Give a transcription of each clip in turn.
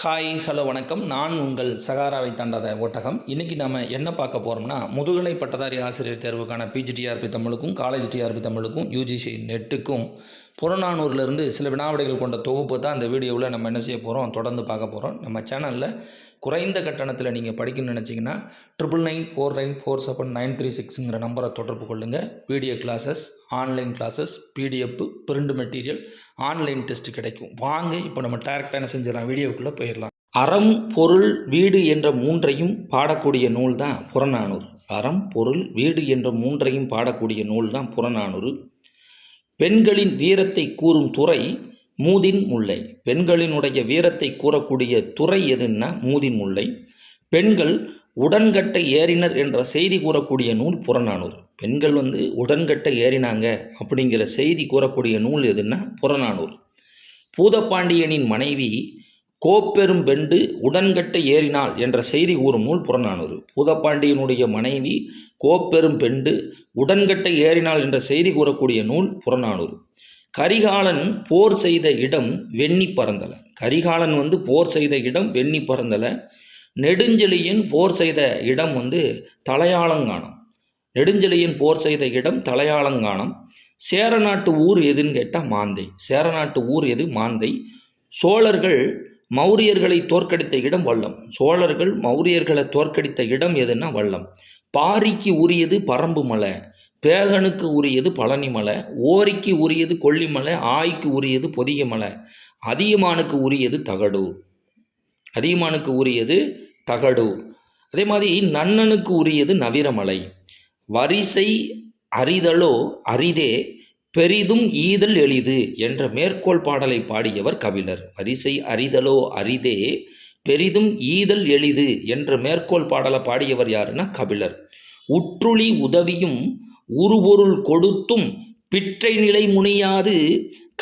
Hi hello வணக்கம். நான் உங்கள் சகாராவை தாண்டாத ஒட்டகம். இன்றைக்கி நம்ம என்ன பார்க்க போகிறோம்னா முதுகலை பட்டதாரி ஆசிரியர் தேர்வுக்கான பிஜிடிஆர்பி தமிழுக்கும் காலேஜ் டிஆர்பி தமிழுக்கும் யூஜிசி நெட்டுக்கும் புறநானூர்லேருந்து சில வினாவிடைகள் கொண்ட தொகுப்பு தான் அந்த வீடியோவில் நம்ம என்ன செய்ய போகிறோம் தொடர்ந்து பார்க்க போகிறோம் நம்ம சேனலில் குறைந்த கட்டணத்தில் நீங்கள் படிக்கணும்னு நினச்சிங்கன்னா triple nine four nine four seven nine three சிக்ஸுங்கிற நம்பரை தொடர்பு கொள்ளுங்கள் video classes online classes PDF print material online test கிடைக்கும். வாங்க இப்போ நம்ம டேரெக்டாக என்ன செஞ்சிடலாம். வீடியோக்குள்ளே போயிடலாம். அறம் பொருள் வீடு என்ற மூன்றையும் பாடக்கூடிய நூல் தான் புறநானூறு. அறம் பொருள் வீடு என்ற மூன்றையும் பாடக்கூடிய நூல் தான் புறநானூறு. பெண்களின் வீரத்தை கூறும் துறை மூதின் முல்லை. பெண்களினுடைய வீரத்தை கூறக்கூடிய துறை எதுன்னா மூதின் முல்லை. பெண்கள் உடன்கட்டை ஏறினர் என்ற செய்தி கூறக்கூடிய நூல் புறநானூறு. பெண்கள் வந்து உடன்கட்டை ஏறினாங்க அப்படிங்கிற செய்தி கூறக்கூடிய நூல் எதுன்னா புறநானூறு. பூதப்பாண்டியனின் மனைவி கோப்பெரும் பெண்டு உடன்கட்டை ஏறினாள் என்ற செய்தி கூறும் நூல் புறநானூறு. பூதப்பாண்டியனுடைய மனைவி கோப்பெரும் பெண்டு உடன்கட்டை ஏறினாள் என்ற செய்தி கூறக்கூடிய நூல் புறநானூறு. கரிகாலன் போர் செய்த இடம் வெண்ணி பறந்தலை. கரிகாலன் வந்து போர் செய்த இடம் வெண்ணி பறந்தலை. நெடுஞ்செழியன் போர் செய்த இடம் வந்து தலையாளங்கானம். நெடுஞ்செழியன் போர் செய்த இடம் தலையாளங்கானம். சேரநாட்டு ஊர் எதுன்னு கேட்டால் மாந்தை. சேரநாட்டு ஊர் எது? மாந்தை. சோழர்கள் மௌரியர்களை தோற்கடித்த இடம் வல்லம் சோழர்கள் மௌரியர்களை தோற்கடித்த இடம் எதுன்னா வல்லம் பாரிக்கு உரியது பரம்பு மலை. பேகனுக்கு உரியது பழனிமலை ஓரிக்கு உரியது கொல்லிமலை ஆய்க்கு உரியது பொதிகமலை அதியமானுக்கு உரியது தகடூர். அதியமானுக்கு உரியது தகடு. அதே மாதிரி நன்னனுக்கு உரியது நவிரமலை. வரிசை அறிதலோ அரிதே பெரிதும் ஈதல் எளிது என்ற மேற்கோள் பாடலை பாடியவர் கபிலர் வரிசை அறிதலோ அரிதே பெரிதும் ஈதல் எளிது என்ற மேற்கோள் பாடலை பாடியவர் யாருன்னா கபிலர். உற்றுளி உதவியும் உருபொருள் கொடுத்தும் பிற்றை நிலை முனியாது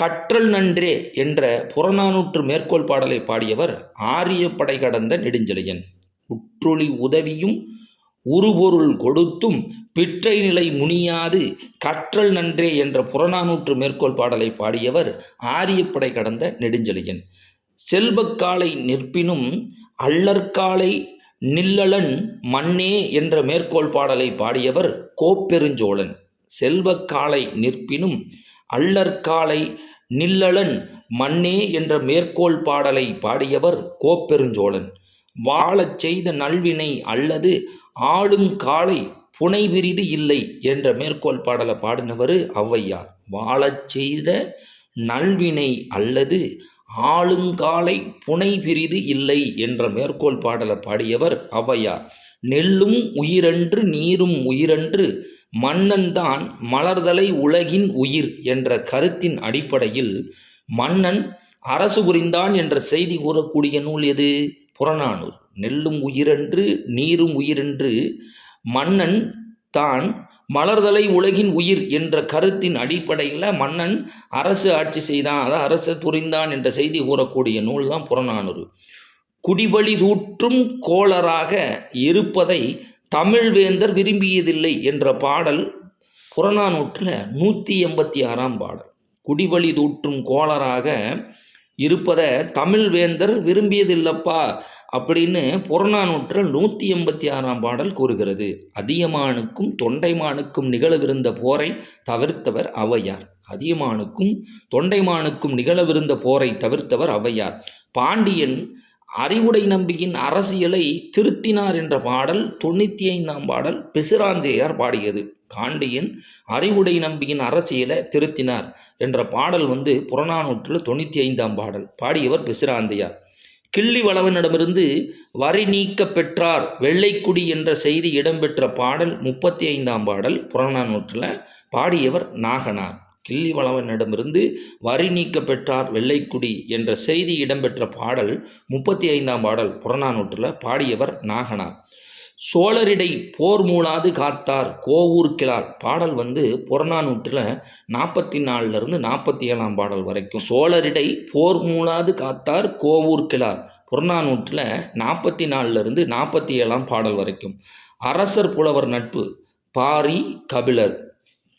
கற்றல் நன்றே என்ற புறநானூற்று மேற்கோள் பாடலை பாடியவர் ஆரியப்படை கடந்த நெடுஞ்செழியன். உற்றொளி உதவியும் உருபொருள் கொடுத்தும் பிற்றை நிலை முனியாது கற்றல் நன்றே என்ற புறநானூற்று மேற்கோள் பாடலை பாடியவர் ஆரியப்படை கடந்த நெடுஞ்செழியன். செல்வக்காலை நிற்பினும் அல்லற்காலை நில்லலன் மண்ணே என்ற மேற்கோள் பாடலை பாடியவர் கோப்பெருஞ்சோழன். செல்வக்காலை நிற்பினும் அல்லற்காலை நில்லலன் மண்ணே என்ற மேற்கோள் பாடலை பாடியவர் கோப்பெருஞ்சோழன். வாழச் செய்த நல்வினை அல்லது ஆளுங்காலை புனை விரிது இல்லை என்ற மேற்கோள் பாடலை பாடினவர் ஔவையார். வாழச் செய்த நல்வினை அல்லது ஆளுங்காலை புனை பிரிது இல்லை என்ற மேற்கோள் பாடலை பாடியவர் ஔவையார். நெல்லும் உயிரன்று நீரும் உயிரன்று மன்னன்தான் மலர்தலை உலகின் உயிர் என்ற கருத்தின் அடிப்படையில் மன்னன் அரசு புரிந்தான் என்ற செய்தி கூறக்கூடிய நூல் எது? புறநானூறு. நெல்லும் உயிரன்று நீரும் உயிரென்று மன்னன் தான் மலர்தலை உலகின் உயிர் என்ற கருத்தின் அடிப்படையில் மன்னன் அரசு ஆட்சி செய்தான். அதாவது அரசு புரிந்தான் என்ற செய்தி கூறக்கூடிய நூல் தான் புறநானூறு. குடிபலி தூற்றும் கோளராக இருப்பதை தமிழ்வேந்தர் விரும்பியதில்லை என்ற பாடல் புறநானூற்றில் நூற்றி எண்பத்தி ஆறாம் பாடல். குடிபலி தூற்றும் கோளராக இருப்பதை தமிழ்வேந்தர் விரும்பியதில்லப்பா அப்படின்னு புறநானூற்றில் நூற்றி எண்பத்தி ஆறாம் பாடல் கூறுகிறது. அதியமானுக்கும் தொண்டைமானுக்கும் நிகழவிருந்த போரை தவிர்த்தவர் அவையார் அதியமானுக்கும் தொண்டைமானுக்கும் நிகழவிருந்த போரை தவிர்த்தவர் அவையார் பாண்டியன் அறிவுடை நம்பியின் அரசியலை திருத்தினார் என்ற பாடல் தொண்ணூற்றி ஐந்தாம் பாடல் பிசிராந்தையார் பாடியது. காண்டியின் அறிவுடை நம்பியின் அரசியலை திருத்தினார் என்ற பாடல் வந்து புறநானூற்றில் தொண்ணூற்றி ஐந்தாம் பாடல். பாடியவர் பிசிராந்தையார். கிள்ளி வளவனிடமிருந்து வரி நீக்க பெற்றார் வெள்ளைக்குடி என்ற செய்தி இடம்பெற்ற பாடல் முப்பத்தி ஐந்தாம் பாடல் புறநானூற்றில் பாடியவர் நாகனார். கிள்ளிவளவனிடமிருந்து வரி நீக்க பெற்றார் வெள்ளைக்குடி என்ற செய்தி இடம்பெற்ற பாடல் முப்பத்தி ஐந்தாம் பாடல் புறநானூற்றில் பாடியவர் நாகனார். சோழரிடை போர் மூளாது காத்தார் கோவூர் கிளார் பாடல் வந்து புறநானூற்றில் நாற்பத்தி நாலுலேருந்து நாற்பத்தி ஏழாம் பாடல் வரைக்கும். சோழரிடை போர் மூளாது காத்தார் கோவூர் கிளார் புறநானூற்றில் நாற்பத்தி நாலுலேருந்து நாற்பத்தி ஏழாம் பாடல் வரைக்கும். அரசர் புலவர் நட்பு பாரி கபிலர்.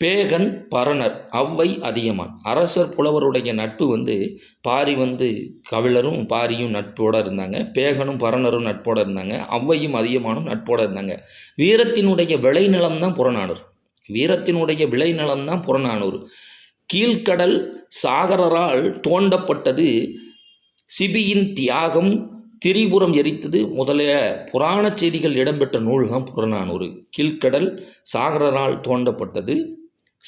பேகன் பரணர் அவ்வை அதியமான். அரசர் புலவருடைய நட்பு வந்து பாரி வந்து கவிழரும் பாரியும் நட்போட இருந்தாங்க. பேகனும் பரணரும் நட்போட இருந்தாங்க. அவ்வையும் அதியமானும் நட்போட இருந்தாங்க. வீரத்தினுடைய விளைநிலம் தான் புறநானூர் வீரத்தினுடைய விளைநிலம் தான் புறநானூறு. கீழ்க்கடல் சாகரரால் தோண்டப்பட்டது. சிபியின் தியாகம் திரிபுரம் எரித்தது. முதலிய புராணச் செய்திகள் இடம்பெற்ற நூல் தான் புறநானூறு. கீழ்க்கடல் சாகரரால் தோண்டப்பட்டது.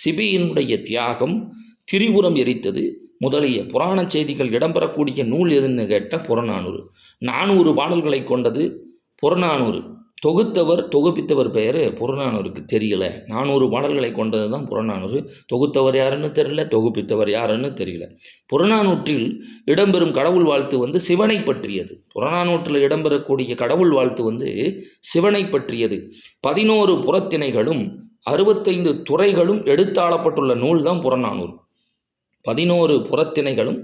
சிபியினுடைய தியாகம் திரிபுரம் எரித்தது. முதலிய புராணச் செய்திகள் இடம்பெறக்கூடிய நூல் எதுன்னு கேட்டால் புறநானூறு. நானூறு பாடல்களை கொண்டது புறநானூறு. தொகுத்தவர் தொகுப்பித்தவர் பெயர் புறநானூருக்கு தெரியல. நானூறு பாடல்களை கொண்டது தான் புறநானூறு. தொகுத்தவர் யாருன்னு தெரியல தொகுப்பித்தவர் யாருன்னு தெரியல. புறநானூற்றில் இடம்பெறும் கடவுள் வாழ்த்து வந்து சிவனை பற்றியது. புறநானூற்றில் இடம்பெறக்கூடிய கடவுள் வாழ்த்து வந்து சிவனை பற்றியது. பதினோரு புறத்திணைகளும் அறுபத்தைந்து துறைகளும் எடுத்தாளப்பட்டுள்ள நூல் தான் புறநானூறு. பதினோரு புறத்திணைகளும்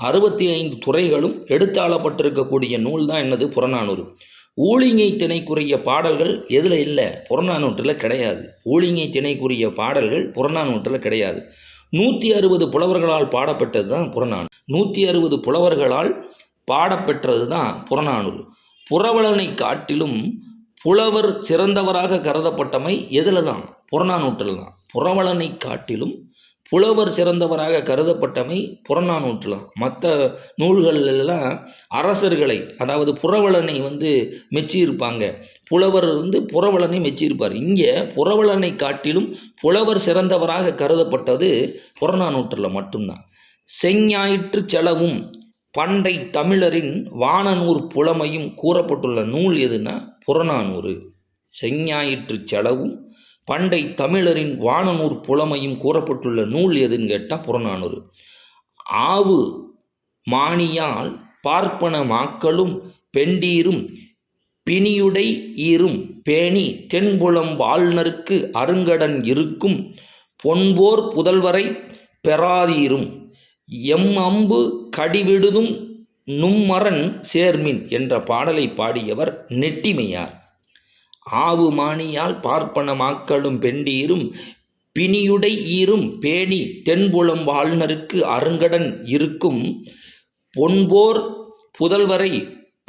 அறுபத்தி ஐந்து துறைகளும் எடுத்தாளப்பட்டிருக்கக்கூடிய நூல் தான் என்னது புறநானூறு. ஊழிங்கை திணைக்குரிய பாடல்கள் எதில் இல்லை? புறநானூற்றில் கிடையாது. ஊழிங்கை திணைக்குரிய பாடல்கள் புறநானூற்றில் கிடையாது. நூற்றி அறுபது புலவர்களால் பாடப்பட்டது தான் புறநானூறு. நூற்றி அறுபது புலவர்களால் பாடப்பெற்றது தான் புறநானூறு. புறவலனை காட்டிலும் புலவர் சிறந்தவராக கருதப்பட்டமை எதில் தான் புறநானூற்றில் தான் புறவலனை காட்டிலும் புலவர் சிறந்தவராக கருதப்பட்டமை புறநானூற்றில். மற்ற நூல்களெல்லாம் அரசர்களை அதாவது புறவலனை வந்து மெச்சியிருப்பாங்க. புலவர் வந்து புறவலனை மெச்சியிருப்பார். இங்கே புறவலனை காட்டிலும் புலவர் சிறந்தவராக கருதப்பட்டது புறநானூற்றில் மட்டும்தான். செஞ்ஞாயிற்று செலவும் பண்டை தமிழரின் வானநூர் புலமையும் கூறப்பட்டுள்ள நூல் எதுனா புறநானூறு. செஞ்ஞாயிற்று செலவும் பண்டை தமிழரின் வானநூர் புலமையும் கூறப்பட்டுள்ள நூல் எதுன்னு கேட்டால் புறநானூறு. ஆவு மானியால் பார்ப்பன மாக்களும் பெண்டீரும் பிணியுடை ஈரும் பேணி தென்புலம் வாழ்நருக்கு அருங்கடன் இருக்கும் பொன்போர் புதல்வரை பெறாதீரும். எம் அம்பு கடிவிடுதும் நும்மரன் சேர்மின் என்ற பாடலை பாடியவர் நெட்டிமையார். ஆவு மானியால் பார்ப்பனமாக்களும் பெண்டீரும் பிணியுடை ஈரும் பேணி தென்புலம் வாழ்நருக்கு அருங்கடன் இருக்கும் பொன்போர் புதல்வரை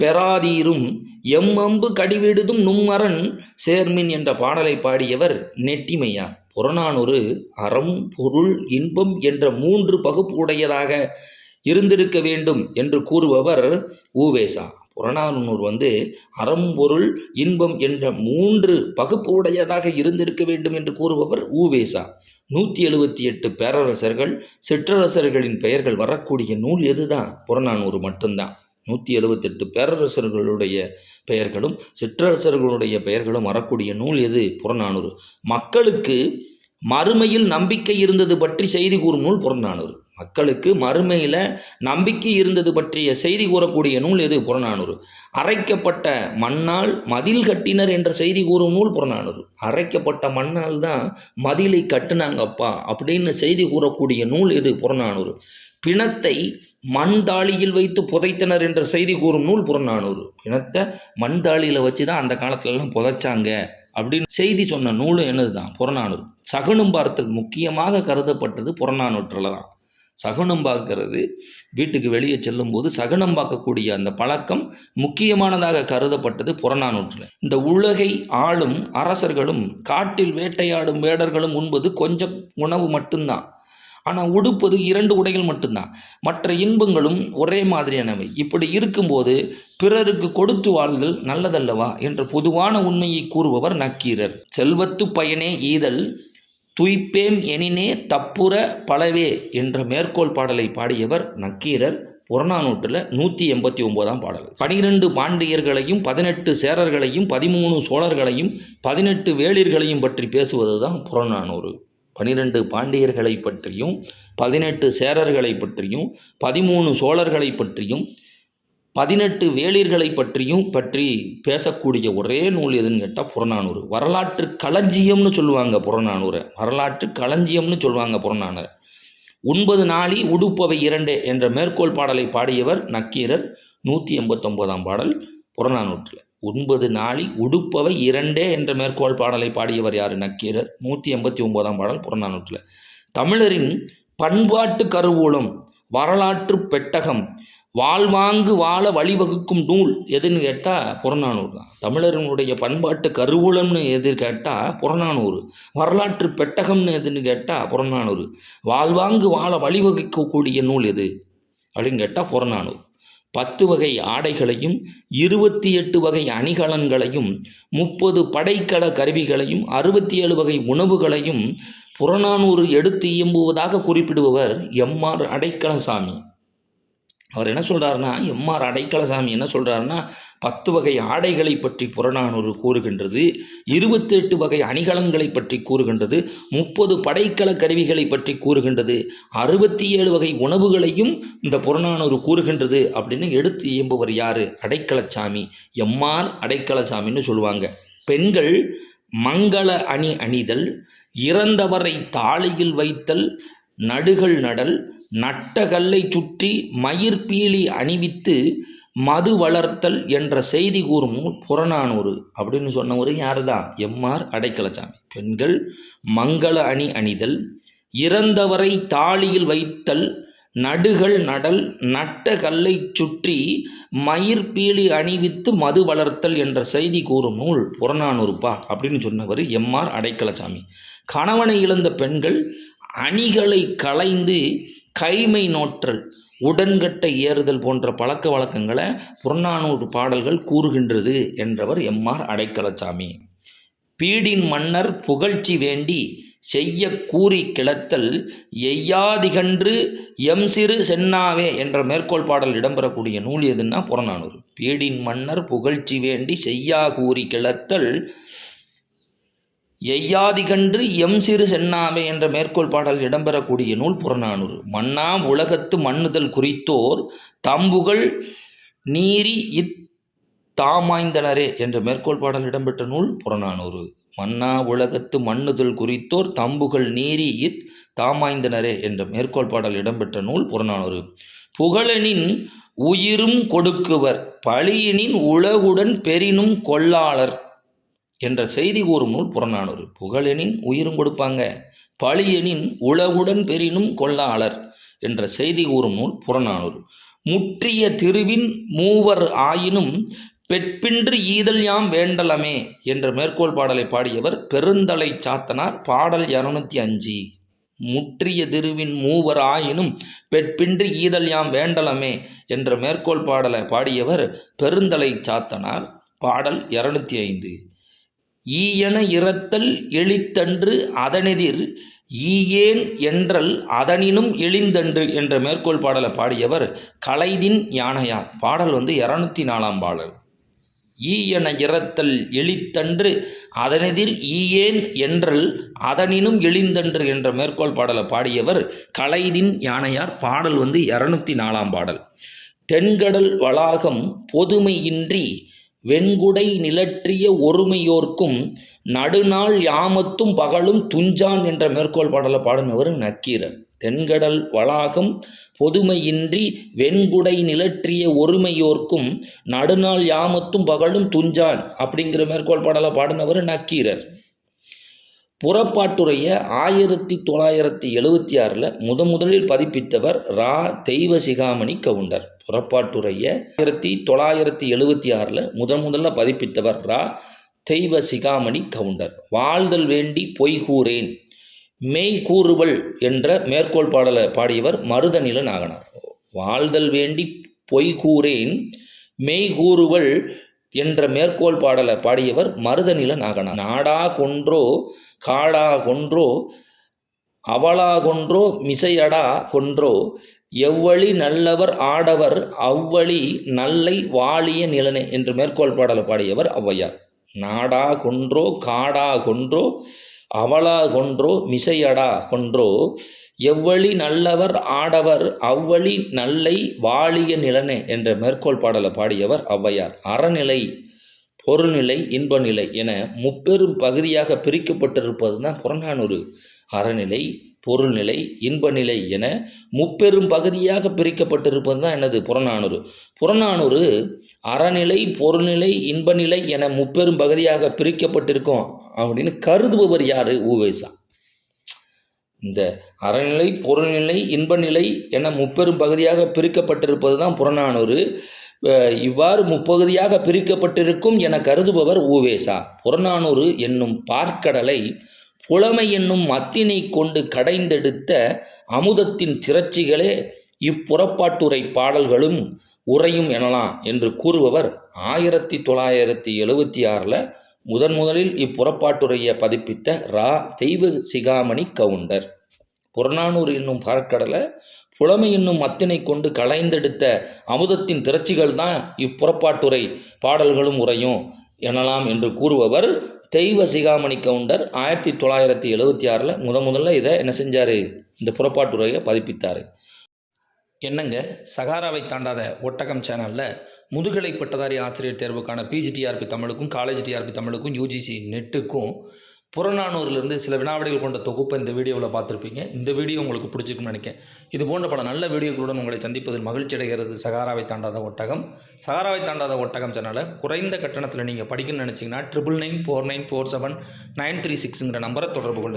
பெறாதீரும் எம் அம்பு கடிவிடுதும் நும்மரன் சேர்மின் என்ற பாடலை பாடியவர் நெட்டிமையார் புறநானூறு அறம் பொருள் இன்பம் என்ற மூன்று பகுப்பு உடையதாக இருந்திருக்க வேண்டும் என்று கூறுபவர் ஊவேசா புறநானூறு வந்து அறம்பொருள் இன்பம் என்ற மூன்று பகுப்பு உடையதாக இருந்திருக்க வேண்டும் என்று கூறுபவர் ஊவேசா நூற்றி எழுபத்தி எட்டு பேரரசர்கள் சிற்றரசர்களின் பெயர்கள் வரக்கூடிய நூல் எதுதான்? புறநானூறு மட்டும்தான். நூற்றி எழுபத்தெட்டு பேரரசர்களுடைய பெயர்களும் சிற்றரசர்களுடைய பெயர்களும் வரக்கூடிய நூல் எது? புறநானூறு. மக்களுக்கு மறுமையில் நம்பிக்கை இருந்தது பற்றி செய்தி கூறும் நூல் புறநானூறு. மக்களுக்கு மறுமையில் நம்பிக்கை இருந்தது பற்றிய செய்தி கூறக்கூடிய நூல் எது? புறநானூறு. அரைக்கப்பட்ட மண்ணால் மதில் கட்டினர் என்ற செய்தி கூறும் நூல் புறநானூறு. அரைக்கப்பட்ட மண்ணால் தான் மதிலை கட்டினாங்கப்பா அப்படின்னு செய்தி கூறக்கூடிய நூல் எது? புறநானூறு. பிணத்தை மண் தாளியில் வைத்து புதைத்தனர் என்ற செய்தி கூறும் நூல் புறநானூறு. பிணத்தை மண்தாளியில் வச்சு தான் அந்த காலத்துலலாம் புதைச்சாங்க அப்படின்னு செய்தி சொன்ன நூலும் என்னது தான் புறநானூறு. சகுனம் பார்த்தல் முக்கியமாக கருதப்பட்டது புறநானூற்றில் தான் சகுனம் பார்க்கறது. வீட்டுக்கு வெளியே செல்லும்போது சகுனம் பார்க்கக்கூடிய அந்த பழக்கம் முக்கியமானதாக கருதப்பட்டது புறநானூற்றில். இந்த உலகை ஆளும் அரசர்களும் காட்டில் வேட்டையாடும் வேடர்களும் உண்பது கொஞ்சம் உணவு மட்டும்தான். ஆனால் உடுப்பது இரண்டு உடைகள் மட்டும்தான். மற்ற இன்பங்களும் ஒரே மாதிரியானவை. இப்படி இருக்கும்போது பிறருக்கு கொடுத்து வாழ்தல் நல்லதல்லவா? என்ற பொதுவான உண்மையை கூறுபவர் நக்கீரர். செல்வத்து பயனே ஈதல் துய்ப்பேம் எனினே தப்புற பலவே என்ற மேற்கோள் பாடலை பாடியவர் நக்கீரர். புறநானூற்றில் நூற்றி எண்பத்தி ஒம்போதாம் பாடல். பனிரெண்டு பாண்டியர்களையும் பதினெட்டு சேரர்களையும் பதிமூணு சோழர்களையும் பதினெட்டு வேளிர்களையும் பற்றி பேசுவது தான் புறநானூறு. பனிரெண்டு பாண்டியர்களை பற்றியும் பதினெட்டு சேரர்களை பற்றியும் பதிமூணு சோழர்களை பற்றியும் பதினெட்டு வேளிர்களை பற்றியும் பற்றி பேசக்கூடிய ஒரே நூல் எதுன்னு கேட்டால் புறநானூறு. வரலாற்று களஞ்சியம்னு சொல்லுவாங்க புறநானூரை. வரலாற்று களஞ்சியம்னு சொல்லுவாங்க புறநானூரை. ஒன்பது நாளி உடுப்பவை இரண்டே என்ற மேற்கோள் பாடலை பாடியவர் நக்கீரர் நூற்றி எண்பத்தொம்போதாம் பாடல் புறநானூற்றில். ஒன்பது நாளி உடுப்பவை இரண்டே என்ற மேற்கோள் பாடலை பாடியவர் யார்? நக்கீரர் நூற்றி எண்பத்தி ஒம்போதாம் பாடல் புறநானூற்றில். தமிழரின் பண்பாட்டு கருவூலம் வரலாற்று பெட்டகம் வாழ்வாங்கு வாழ வழிவகுக்கும் நூல் எதுன்னு கேட்டால் புறநானூறு தான். தமிழர்களுடைய பண்பாட்டு கருவூலம்னு எது கேட்டால் புறநானூறு. வரலாற்று பெட்டகம்னு எதுன்னு கேட்டால் புறநானூறு. வாழ்வாங்கு வாழ வழிவகுக்கக்கூடிய நூல் எது? அப்படின்னு கேட்டால் புறநானூறு. பத்து வகை ஆடைகளையும் இருபத்தி எட்டு வகை அணிகலன்களையும் முப்பது படைக்கல கருவிகளையும் அறுபத்தி ஏழு வகை உணவுகளையும் புறநானூறு எடுத்து இயம்புவதாக குறிப்பிடுபவர் எம்ஆர் அடைக்கலசாமி. அவர் என்ன சொல்கிறாருன்னா எம்ஆர் அடைக்கலசாமி என்ன சொல்கிறாருன்னா பத்து வகை ஆடைகளை பற்றி புறநானூறு கூறுகின்றது இருபத்தெட்டு வகை அணிகலன்களை பற்றி கூறுகின்றது முப்பது படைக்கல கருவிகளை பற்றி கூறுகின்றது அறுபத்தி ஏழு வகை உணவுகளையும் இந்த புறநானூறு கூறுகின்றது அப்படின்னு எடுத்து இயம்புவர் யார்? அடைக்கலசாமி. எம்ஆர் அடைக்கலசாமின்னு சொல்லுவாங்க. பெண்கள் மங்கள அணி அணிதல் இறந்தவரை தாளியில் வைத்தல் நடுகள் நடல் நட்ட கல்லை சுற்றி மயிர்பீலி அணிவித்து மது வளர்த்தல் என்ற செய்தி கூறும் புறநானூறு அப்படின்னு சொன்னவர் யார் தான் எம்ஆர் அடைக்கலசாமி. பெண்கள் மங்கள அணி அணிதல் இறந்தவரை தாளியில் வைத்தல் நடுகள் நடல் நட்ட கல்லை சுற்றி மயிர்பீலி அணிவித்து மது வளர்த்தல் என்ற செய்தி கூறும் நூல் புறநானூறுப்பா அப்படின்னு சொன்னவர் எம்ஆர் அடைக்கலசாமி. கணவனை இழந்த பெண்கள் அணிகளை களைந்து கைமை நோற்றல் உடன்கட்டை ஏறுதல் போன்ற பழக்க வழக்கங்களை புறநானூறு பாடல்கள் கூறுகின்றது என்றவர் எம்ஆர் அடைக்கலசாமி. பீடின் மன்னர் புகழ்ச்சி வேண்டி செய்ய கூறி கிளத்தல் எய்யாதிகன்று எம் சிறு சென்னாவே என்ற மேற்கோள் பாடல் இடம்பெறக்கூடிய நூல் எதுன்னா புறநானூறு. பீடின் மன்னர் புகழ்ச்சி வேண்டி செய்யா கூறி கிளத்தல் எய்யாதிகன்று எம் சிறு சென்னாமை என்ற மேற்கோள் பாடல் இடம்பெறக்கூடிய நூல் புறநானூறு. மன்னாம் உலகத்து மண்ணுதல் குறித்தோர் தம்புகள் நீரி இத் தாமாய்ந்தனரே என்ற மேற்கோள் பாடல் இடம்பெற்ற நூல் புறநானூறு. மன்னா உலகத்து மண்ணுதல் குறித்தோர் தம்புகள் நீரி இத் தாமாய்ந்தனரே என்ற மேற்கோள் பாடல் இடம்பெற்ற நூல் புறநானூறு. புகழனின் உயிரும் கொடுக்குவர் பழியினின் உலகுடன் பெரினும் கொள்ளாளர் என்ற செய்தி கூறும் நூல் புறநானூறு. புகழெனின் உயிரும் கொடுப்பாங்க. பழியெனின் உலகுடன் பெரினும் கொல்லாளர் என்ற செய்தி கூறும் நூல் புறநானூறு. முற்றிய திருவின் மூவர் ஆயினும் பெற்பின்று ஈதல் யாம் வேண்டலமே என்ற மேற்கோள் பாடலை பாடியவர் பெருந்தலை சாத்தனார் பாடல் இரநூத்தி அஞ்சு. முற்றிய திருவின் மூவர் ஆயினும் பெற்பின்றி ஈதல் யாம் வேண்டலமே என்ற மேற்கோள் பாடலை பாடியவர் பெருந்தலை சாத்தனார் பாடல் இரநூத்தி ஐந்து. ஈயன இறத்தல் எளித்தன்று அதனெதிர் ஈயேன் என்றல் அதனினும் எளிந்தன்று என்ற மேற்கோள் பாடலை பாடியவர் கலைதின் யானையார். பாடல் வந்து இரநூத்தி நாலாம் பாடல். ஈயன இறத்தல் எளித்தன்று அதனெதிர் ஈயேன் என்றல் அதனினும் எளிந்தன்று என்ற மேற்கோள் பாடலை பாடியவர் கலைதின் யானையார். பாடல் வந்து இரநூத்தி நாலாம் பாடல். தென்கடல் வளாகம் பொதுமையின்றி வெண்குடை நிலற்றிய ஒருமையோர்க்கும் நடுநாள் யாமத்தும் பகலும் துஞ்சான் என்ற மேற்கோள் பாடலை பாடினவர் நக்கீரர் தென்கடல் வளாகம் பொதுமையின்றி வெண்குடை நிலற்றிய ஒருமையோர்க்கும் நடுநாள் யாமத்தும் பகலும் துஞ்சான் அப்படிங்கிற மேற்கோள் பாடலை பாடினவர் நக்கீரர் புறப்பாட்டுரைய ஆயிரத்தி தொள்ளாயிரத்தி எழுவத்தி ஆறில் முத முதலில் பதிப்பித்தவர் ரா. தெய்வ சிகாமணி கவுண்டர். புறப்பாட்டுரைய ஆயிரத்தி தொள்ளாயிரத்தி எழுவத்தி ஆறில் முதன் முதல்ல பதிப்பித்தவர் ரா. தெய்வ சிகாமணி கவுண்டர். வாழ்தல் வேண்டி பொய் கூறேன். மெய் கூறுவல் என்ற மேற்கோள் பாடலை பாடியவர் மருதநில நாகனார். வாழ்தல் வேண்டி பொய் கூறேன். மெய் கூறுவல் என்ற மேற்கோள் பாடலை பாடியவர் மருதநில நாகனார் நாடா கொன்றோ காடா கொன்றோ அவளா கொன்றோ மிசையடா கொன்றோ எவ்வழி நல்லவர் ஆடவர் அவ்வழி நல்லை வாழிய நிலனே என்று மேற்கோள் பாடலை பாடியவர் ஔவையார். நாடா கொன்றோ காடா கொன்றோ அவளா கொன்றோ மிசையடா கொன்றோ எவ்வழி நல்லவர் ஆடவர் அவ்வழி நல்லை வாழிய நிலனே என்ற மேற்கோள் பாடலை பாடியவர் ஔவையார். அறநிலை பொருள்நிலை இன்பநிலை என முப்பெரும் பகுதியாக பிரிக்கப்பட்டிருப்பது தான் புறநானூறு. அறநிலை பொருள்நிலை இன்பநிலை என முப்பெரும் பகுதியாக பிரிக்கப்பட்டிருப்பது தான் எனது புறநானூறு. புறநானூறு அறநிலை பொருள்நிலை இன்பநிலை என முப்பெரும் பகுதியாக பிரிக்கப்பட்டிருக்கும் அப்படின்னு கருதுபவர் யார்? ஊவேசா இந்த அறநிலை பொருள்நிலை இன்பநிலை என முப்பெரும் பகுதியாக பிரிக்கப்பட்டிருப்பது தான் புறநானூறு இவ்வாறு முப்பகுதியாக பிரிக்கப்பட்டிருக்கும் என கருதுபவர் ஊவேசா. புறநானூறு என்னும் பார்க்கடலை புலமை என்னும் மத்தினை கொண்டு கடைந்தெடுத்த அமுதத்தின் திரட்சிகளே இப்புறப்பாட்டுரை பாடல்களும் உரையும் எனலாம் என்று கூறுபவர் ஆயிரத்தி தொள்ளாயிரத்தி எழுவத்தி ஆறில் முதன் முதலில் இப்புறப்பாட்டுரையை பதிப்பித்த ரா. தெய்வ சிகாமணி கவுண்டர். புறநானூறு என்னும் பார்க்கடலை புலமை என்னும் மத்தினை கொண்டு களைந்தெடுத்த அமுதத்தின் திரட்சிகள் தான் இப்புறப்பாட்டுரை பாடல்களும் உரையும் எனலாம் என்று கூறுபவர் தெய்வ சிகாமணி கவுண்டர் ஆயிரத்தி தொள்ளாயிரத்தி எழுபத்தி ஆறில் முத முதல்ல இதை என்ன செஞ்சார்? இந்த புறப்பாட்டுரையை பதிப்பித்தார். என்னங்க? சகாராவை தாண்டாத ஒட்டகம் சேனலில் முதுகலை பட்டதாரி ஆசிரியர் தேர்வுக்கான பிஜிடிஆர்பி தமிழுக்கும் காலேஜ் டிஆர்பி தமிழுக்கும் யூஜிசி நெட்டுக்கும் புறநானூறுலேருந்து சில வினாவிடைகள் கொண்ட தொகுப்பை இந்த வீடியோவில் பார்த்துருப்பீங்க. இந்த வீடியோ உங்களுக்கு பிடிச்சிருக்குன்னு நினைக்கிறேன். இது போன்ற பல நல்ல வீடியோக்களுடன் உங்களை சந்திப்பதில் மகிழ்ச்சி அடைகிறது சகாராவை தாண்டாத ஒட்டகம். சகாராவை தாண்டாத ஒட்டகம் சேனலை குறைந்த கட்டணத்தில் நீங்கள் படிக்கணும்னு நினச்சிங்கன்னா triple nine four nine four seven nine three சிக்ஸுங்கிற நம்பரை தொடர்பு கொள்ளுங்கள்